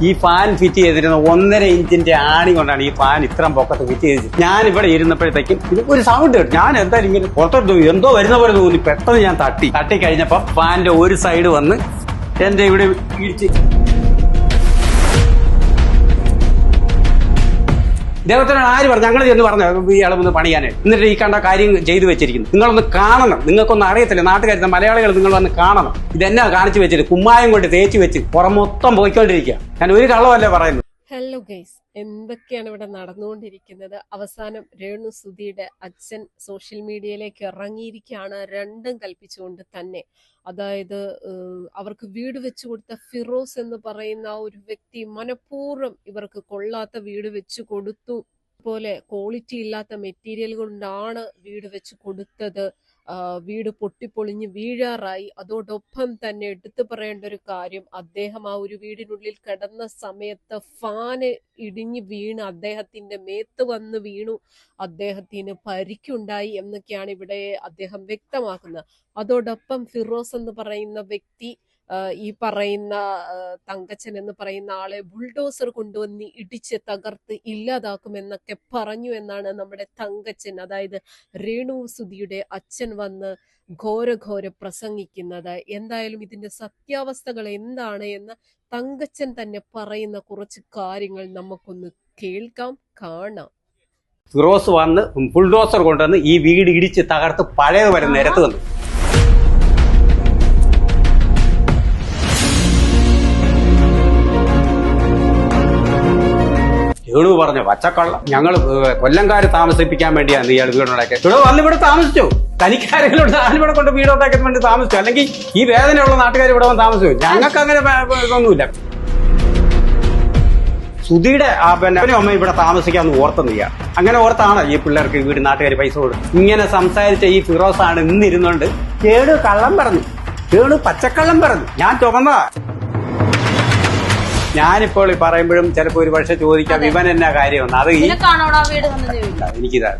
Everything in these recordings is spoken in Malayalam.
ഈ ഫാൻ ഫിറ്റ് ചെയ്തിരുന്ന ഒന്നര ഇഞ്ചിന്റെ ആണി കൊണ്ടാണ് ഈ ഫാൻ ഇത്രയും പൊക്കത്ത് ഫിറ്റ് ചെയ്തത് ഞാൻ ഇവിടെ ഇരുന്നപ്പോഴത്തേക്കും ഇത് ഒരു സൗണ്ട് കേട്ടു. ഞാൻ എന്തായാലും ഇങ്ങനെ പുറത്തോട്ട് എന്തോ വരുന്ന പോലെ തോന്നി. പെട്ടെന്ന് ഞാൻ തട്ടി. തട്ടി കഴിഞ്ഞപ്പോൾ ഫാനിന്റെ ഒരു സൈഡ് വന്ന് എന്റെ ഇവിടെ ഇടിച്ച് ദേവത്തിനോട് ആര് പറഞ്ഞു? ഞങ്ങൾ ചെന്ന് പറഞ്ഞു ഇയാളെ ഒന്ന് പണിയാനായിട്ട് എന്നിട്ട് ഈ കണ്ട കാര്യം ചെയ്തു വെച്ചിരിക്കുന്നു. നിങ്ങളൊന്ന് കാണണം. നിങ്ങൾക്കൊന്നും അറിയത്തില്ല. നാട്ടുകാർ മലയാളികൾ നിങ്ങൾ വന്ന് കാണണം. ഇതെന്നാ കാണിച്ചു വെച്ചിട്ട് കുമ്മായം കൊണ്ട് തേച്ച് വെച്ച് പുറം മൊത്തം പോയിക്കൊണ്ടിരിക്കുക ഞാൻ ഒരു കള്ളമല്ലേ പറയുന്നത്. ഹലോ ഗൈസ് എന്തൊക്കെയാണ് ഇവിടെ നടന്നുകൊണ്ടിരിക്കുന്നത്? അവസാനം രേണു സുധിയുടെ അച്ഛൻ സോഷ്യൽ മീഡിയയിലേക്ക് ഇറങ്ങിയിരിക്കുകയാണ്. രണ്ടും കൽപ്പിച്ചുകൊണ്ട് തന്നെ. അതായത് അവർക്ക് വീട് വെച്ചു കൊടുത്ത ഫിറോസ് എന്ന് പറയുന്ന ഒരു വ്യക്തി മനഃപൂർവം ഇവർക്ക് കൊള്ളാത്ത വീട് വെച്ചു കൊടുത്തു. പോലെ ക്വാളിറ്റി ഇല്ലാത്ത മെറ്റീരിയൽ കൊണ്ടാണ് വീട് വെച്ച് കൊടുത്തത്. വീട് പൊട്ടിപ്പൊളിഞ്ഞ് വീഴാറായി. അതോടൊപ്പം തന്നെ എടുത്തു പറയേണ്ട ഒരു കാര്യം അദ്ദേഹം ആ ഒരു വീടിനുള്ളിൽ കിടന്ന സമയത്ത് ഫാന് ഇടിഞ്ഞ് വീണ് അദ്ദേഹത്തിന്റെ മേത്ത് വന്ന് വീണു. അദ്ദേഹത്തിന് പരിക്കുണ്ടായി എന്നൊക്കെയാണ് ഇവിടെ അദ്ദേഹം വ്യക്തമാക്കുന്നത്. അതോടൊപ്പം ഫിറോസ് എന്ന് പറയുന്ന വ്യക്തി ഈ പറയുന്ന തങ്കച്ചൻ എന്ന് പറയുന്ന ആളെ ബുൾഡോസർ കൊണ്ടുവന്ന് ഇടിച്ച് തകർത്ത് ഇല്ലാതാക്കുമെന്നൊക്കെ പറഞ്ഞു എന്നാണ് നമ്മുടെ തങ്കച്ചൻ. അതായത് രേണു സുധിയുടെ അച്ഛൻ വന്ന് ഘോരഘോര പ്രസംഗിക്കുന്നത്. എന്തായാലും ഇതിന്റെ സത്യാവസ്ഥകൾ എന്താണ് എന്ന് തങ്കച്ചൻ തന്നെ പറയുന്ന കുറച്ച് കാര്യങ്ങൾ നമുക്കൊന്ന് കേൾക്കാം കാണാം. ഫിറോസ് വന്ന് ബുൾഡോസർ കൊണ്ടുവന്ന് ഈ വീട് ഇടിച്ച് തകർത്ത് പഴയത് വരെ നിരത്ത് വന്നു രേണു പറഞ്ഞു പച്ചക്കള്ള ഞങ്ങൾ കൊല്ലംകാര് താമസിപ്പിക്കാൻ വേണ്ടിയാണ് ഇയാൾ വീടുണ്ടാക്കിയത് ഇവിടെ വന്ന് ഇവിടെ താമസിച്ചു. തനിക്കാരെങ്കിലും ഇവിടെ കൊണ്ട് വീടുണ്ടാക്കാൻ വേണ്ടി താമസിച്ചു. അല്ലെങ്കിൽ ഈ വേദനയുള്ള നാട്ടുകാർ ഇവിടെ വന്ന് താമസിച്ചു. ഞങ്ങൾക്ക് അങ്ങനെ ഇതൊന്നുമില്ല. സുധിയുടെ ആ പിന്നെ അമ്മ ഇവിടെ താമസിക്കാന്ന് ഓർത്തെന്ന് ചെയ്യാം അങ്ങനെ ഓർത്താണ് ഈ പിള്ളേർക്ക് വീട് നാട്ടുകാർ പൈസ കൊടുക്കും ഇങ്ങനെ സംസാരിച്ച ഈ ഫിറോസാണ് ആണ് ഇന്നിരുന്നോണ്ട് കേട് കള്ളം പറഞ്ഞു. കേട് പച്ചക്കള്ളം പറഞ്ഞു. ഞാൻ ചുമന്നതാ. ഞാനിപ്പോൾ ഈ പറയുമ്പോഴും ചിലപ്പോ ഒരു പക്ഷെ ചോദിക്കാം ഇവൻ എന്നാ കാര്യമെന്ന്. അത് ഈ എനിക്കിതാ.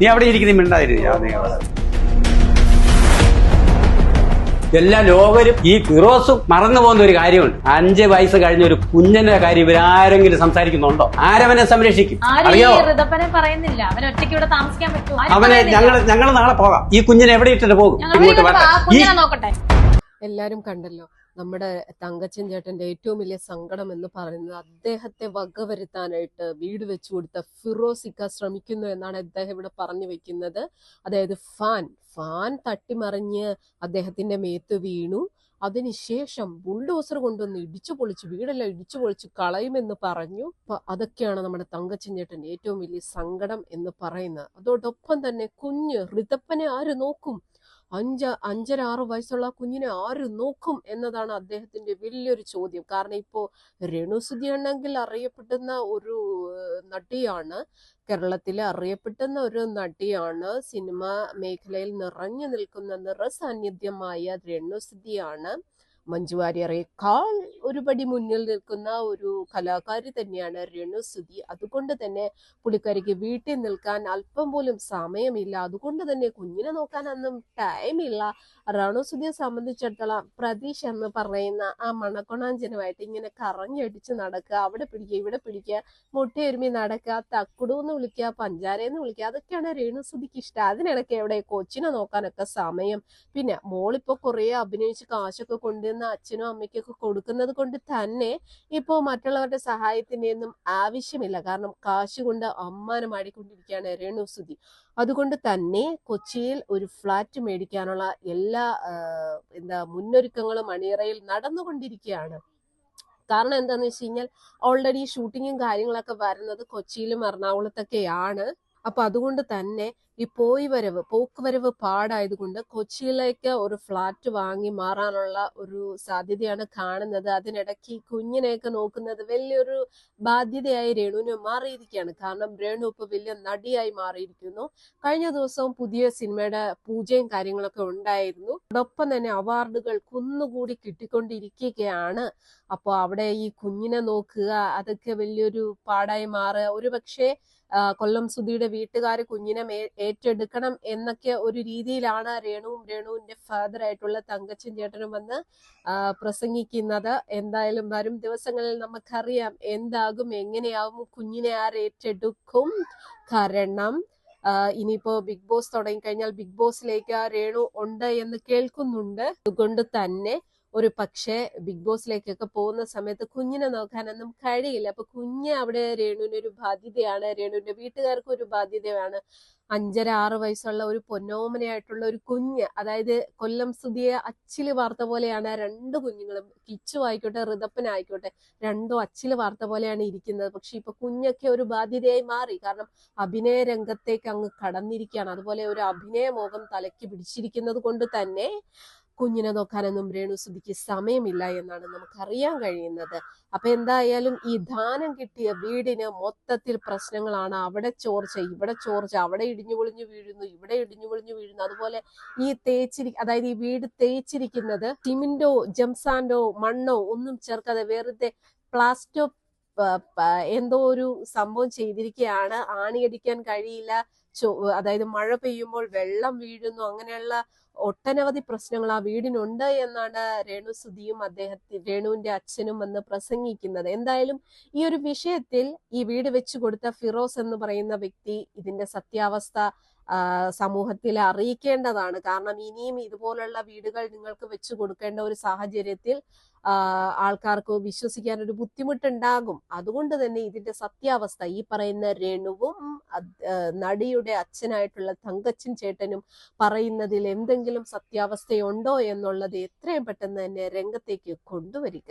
നീ അവിടെ ഇരിക്കുന്ന മിണ്ടായിരുന്നു എല്ലാ ലോകരും ഈ ഫിറോസ് മറന്നു പോകുന്ന ഒരു കാര്യമുണ്ട്. അഞ്ച് വയസ്സ് കഴിഞ്ഞ ഒരു കുഞ്ഞിന്റെ കാര്യം ഇവരാരെങ്കിലും സംസാരിക്കുന്നുണ്ടോ? ആരവനെ സംരക്ഷിക്കും? അറിയോ? പറയുന്നില്ല. ഒറ്റയ്ക്ക് ഇവിടെ താമസിക്കാൻ അവനെ. ഞങ്ങൾ ഞങ്ങൾ നാളെ പോകാം. ഈ കുഞ്ഞിനെ എവിടെ ഇട്ടിട്ട് പോകും? ഇങ്ങോട്ട് വീട്ടിൽ ഈ കുഞ്ഞിനെ നോക്കട്ടെ. എല്ലാരും കണ്ടല്ലോ. നമ്മുടെ തങ്കച്ചൻ ചേട്ടന്റെ ഏറ്റവും വലിയ സങ്കടം എന്ന് പറയുന്നത് അദ്ദേഹത്തെ വകവരുത്താനായിട്ട് വീട് വെച്ചു കൊടുത്ത ഫിറോസിക്ക ശ്രമിക്കുന്നു എന്നാണ് അദ്ദേഹം ഇവിടെ പറഞ്ഞു വെക്കുന്നത്. അതായത് ഫാൻ ഫാൻ തട്ടിമറിഞ്ഞ് അദ്ദേഹത്തിന്റെ മേത്ത് വീണു. അതിനുശേഷം ബുൾഡോസർ കൊണ്ടുവന്ന് ഇടിച്ചു പൊളിച്ച് വീടെല്ലാം ഇടിച്ചു പൊളിച്ച് കളയുമെന്ന് പറഞ്ഞു. അതൊക്കെയാണ് നമ്മുടെ തങ്കച്ചൻ ചേട്ടൻ ഏറ്റവും വലിയ സങ്കടം എന്ന് പറയുന്നത്. അതോടൊപ്പം തന്നെ കുഞ്ഞ് ഋതപ്പനെ ആര് നോക്കും? അഞ്ച അഞ്ചര ആറ് വയസ്സുള്ള കുഞ്ഞിനെ ആര് നോക്കും എന്നതാണ് അദ്ദേഹത്തിന്റെ വലിയൊരു ചോദ്യം. കാരണം ഇപ്പോ രേണുസുതി ആണെങ്കിൽ അറിയപ്പെടുന്ന ഒരു നടിയാണ്. കേരളത്തിലെ അറിയപ്പെടുന്ന ഒരു നടിയാണ്. സിനിമ മേഖലയിൽ നിറഞ്ഞു നിൽക്കുന്ന നിറസാന്നിധ്യമായ രേണുസുതിയാണ് മഞ്ജു വാര്യറേക്കാൾ ഒരുപടി മുന്നിൽ നിൽക്കുന്ന ഒരു കലാകാരി തന്നെയാണ് രേണുസുതി അതുകൊണ്ട് തന്നെ പുള്ളിക്കാരിക്ക് വീട്ടിൽ നിൽക്കാൻ അല്പം പോലും സമയമില്ല. അതുകൊണ്ട് തന്നെ കുഞ്ഞിനെ നോക്കാനൊന്നും ടൈമില്ല രണുസുതിയെ സംബന്ധിച്ചിടത്തോളം പ്രതീഷ് എന്ന് പറയുന്ന ആ മണക്കൊണാഞ്ചനുമായിട്ട് ഇങ്ങനെ കറഞ്ഞടിച്ച് നടക്കുക അവിടെ പിടിക്കുക ഇവിടെ പിടിക്കുക മുട്ടയൊരുമി നടക്കുക തക്കുടു എന്ന് വിളിക്കുക പഞ്ചാരയെന്ന് വിളിക്കുക അതൊക്കെയാണ് രേണുസുതിക്ക് ഇഷ്ടം. അതിനിടയ്ക്ക് എവിടെ കൊച്ചിനെ നോക്കാനൊക്കെ സമയം. പിന്നെ മോളിപ്പോ കുറെ അഭിനയിച്ച് കാശൊക്കെ കൊണ്ടുവന്ന് അച്ഛനും അമ്മയ്ക്കൊക്കെ കൊടുക്കുന്നത് കൊണ്ട് തന്നെ ഇപ്പോൾ മറ്റുള്ളവരുടെ സഹായത്തിന്റെയൊന്നും ആവശ്യമില്ല. കാരണം കാശ് കൊണ്ട് അമ്മാനം ആടിക്കൊണ്ടിരിക്കുകയാണ് രേണുസുതി അതുകൊണ്ട് തന്നെ കൊച്ചിയിൽ ഒരു ഫ്ലാറ്റ് മേടിക്കാനുള്ള എല്ലാ എന്താ മുന്നൊരുക്കങ്ങളും അണിയറയിൽ നടന്നുകൊണ്ടിരിക്കുകയാണ്. കാരണം എന്താണെന്ന് വെച്ച് കഴിഞ്ഞാൽ ഓൾറെഡി ഷൂട്ടിങ്ങും കാര്യങ്ങളൊക്കെ വരുന്നത് കൊച്ചിയിലും എറണാകുളത്തൊക്കെയാണ്. അപ്പൊ അതുകൊണ്ട് തന്നെ ഈ പോയി വരവ് പോക്കുവരവ് പാടായത് പാടായതുകൊണ്ട് കൊച്ചിയിലേക്ക് ഒരു ഫ്ലാറ്റ് വാങ്ങി മാറാനുള്ള ഒരു സാധ്യതയാണ് കാണുന്നത്. അതിനിടയ്ക്ക് ഈ കുഞ്ഞിനെയൊക്കെ നോക്കുന്നത് വലിയൊരു ബാധ്യതയായി രേണുവിന് മാറിയിരിക്കുകയാണ്. കാരണം രേണു ഇപ്പൊ വലിയ നടിയായി മാറിയിരിക്കുന്നു. കഴിഞ്ഞ ദിവസവും പുതിയ സിനിമയുടെ പൂജയും കാര്യങ്ങളൊക്കെ ഉണ്ടായിരുന്നു. അതോടൊപ്പം തന്നെ അവാർഡുകൾ കുന്നുകൂടി കിട്ടിക്കൊണ്ടിരിക്കുകയാണ്. അപ്പോൾ അവിടെ ഈ കുഞ്ഞിനെ നോക്കുക അതൊക്കെ വലിയൊരു പാടായി മാറുക. ഒരു പക്ഷേ കൊല്ലം സുധിയുടെ വീട്ടുകാർ കുഞ്ഞിനെ ഏറ്റെടുക്കണം എന്നൊക്കെ ഒരു രീതിയിലാണ് രേണുവും രേണുവിന്റെ ഫാദർ ആയിട്ടുള്ള തങ്കച്ചൻ ചേട്ടനും വന്ന് പ്രസംഗിക്കുന്നത്. എന്തായാലും വരും ദിവസങ്ങളിൽ നമുക്കറിയാം എന്താകും എങ്ങനെയാവും കുഞ്ഞിനെ ആർ ഏറ്റെടുക്കും. കാരണം ഇനിയിപ്പോ ബിഗ് ബോസ് തുടങ്ങിക്കഴിഞ്ഞാൽ ബിഗ് ബോസിലേക്ക് രേണു ഉണ്ട് എന്ന് കേൾക്കുന്നുണ്ട്. അതുകൊണ്ട് തന്നെ ഒരു പക്ഷേ ബിഗ് ബോസിലേക്കൊക്കെ പോകുന്ന സമയത്ത് കുഞ്ഞിനെ നോക്കാനൊന്നും കഴിയില്ല. അപ്പൊ കുഞ്ഞ് അവിടെ രേണുവിന് ഒരു ബാധ്യതയാണ്. രേണുവിന്റെ വീട്ടുകാർക്ക് ഒരു ബാധ്യതയാണ്. അഞ്ചര ആറ് വയസ്സുള്ള ഒരു പൊന്നോമനയായിട്ടുള്ള ഒരു കുഞ്ഞ് അതായത് കൊല്ലം സ്തുതിയെ അച്ചിൽ വാർത്ത പോലെയാണ് രണ്ട് കുഞ്ഞുങ്ങളും കിച്ചു ആയിക്കോട്ടെ ഋതപ്പനായിക്കോട്ടെ രണ്ടും അച്ചിൽ വാർത്ത പോലെയാണ് ഇരിക്കുന്നത്. പക്ഷെ ഇപ്പൊ കുഞ്ഞൊക്കെ ഒരു ബാധ്യതയായി മാറി. കാരണം അഭിനയ രംഗത്തേക്ക് അങ്ങ് കടന്നിരിക്കുകയാണ്. അതുപോലെ ഒരു അഭിനയ മോഹം തലയ്ക്ക് പിടിച്ചിരിക്കുന്നത് കൊണ്ട് തന്നെ കുഞ്ഞിനെ നോക്കാനൊന്നും രേണുസുതിക്ക് സമയമില്ല എന്നാണ് നമുക്കറിയാൻ കഴിയുന്നത്. അപ്പൊ എന്തായാലും ഈ ദാനം കിട്ടിയ വീടിന് മൊത്തത്തിൽ പ്രശ്നങ്ങളാണ്. അവിടെ ചോർച്ച ഇവിടെ ചോർച്ച അവിടെ ഇടിഞ്ഞു പൊളിഞ്ഞു വീഴുന്നു ഇവിടെ ഇടിഞ്ഞു പൊളിഞ്ഞു വീഴുന്നു. അതുപോലെ ഈ തേച്ചിരി അതായത് ഈ വീട് തേച്ചിരിക്കുന്നത് സിമിന്റോ ജംസാൻഡോ മണ്ണോ ഒന്നും ചേർക്കാതെ വെറുതെ പ്ലാസ്റ്റോ എന്തോ ഒരു സംഭവം ചെയ്തിരിക്കുകയാണ്. ആണിയടിക്കാൻ കഴിയില്ല. അതായത് മഴ പെയ്യുമ്പോൾ വെള്ളം വീഴുന്നു അങ്ങനെയുള്ള ഒട്ടനവധി പ്രശ്നങ്ങൾ ആ വീടിനുണ്ട് എന്നാണ് രേണു സുധിയും അദ്ദേഹത്തിന് രേണുവിന്റെ അച്ഛനും വന്ന് പ്രസംഗിക്കുന്നത്. എന്തായാലും ഈ ഒരു വിഷയത്തിൽ ഈ വീട് വെച്ചു കൊടുത്ത ഫിറോസ് എന്ന് പറയുന്ന വ്യക്തി ഇതിന്റെ സത്യാവസ്ഥ സമൂഹത്തിൽ അറിയിക്കേണ്ടതാണ്. കാരണം ഇനിയും ഇതുപോലുള്ള വീടുകൾ നിങ്ങൾക്ക് വെച്ചു കൊടുക്കേണ്ട ഒരു സാഹചര്യത്തിൽ ആൾക്കാർക്ക് വിശ്വസിക്കാൻ ഒരു ബുദ്ധിമുട്ടുണ്ടാകും. അതുകൊണ്ട് തന്നെ ഇതിന്റെ സത്യാവസ്ഥ ഈ പറയുന്ന രേണുവും നടിയുടെ അച്ഛനായിട്ടുള്ള തങ്കച്ചൻ ചേട്ടനും പറയുന്നതിൽ എന്തെങ്കിലും സത്യാവസ്ഥയുണ്ടോ എന്നുള്ളത് എത്രയും പെട്ടെന്ന് തന്നെ രംഗത്തേക്ക് കൊണ്ടുവരിക.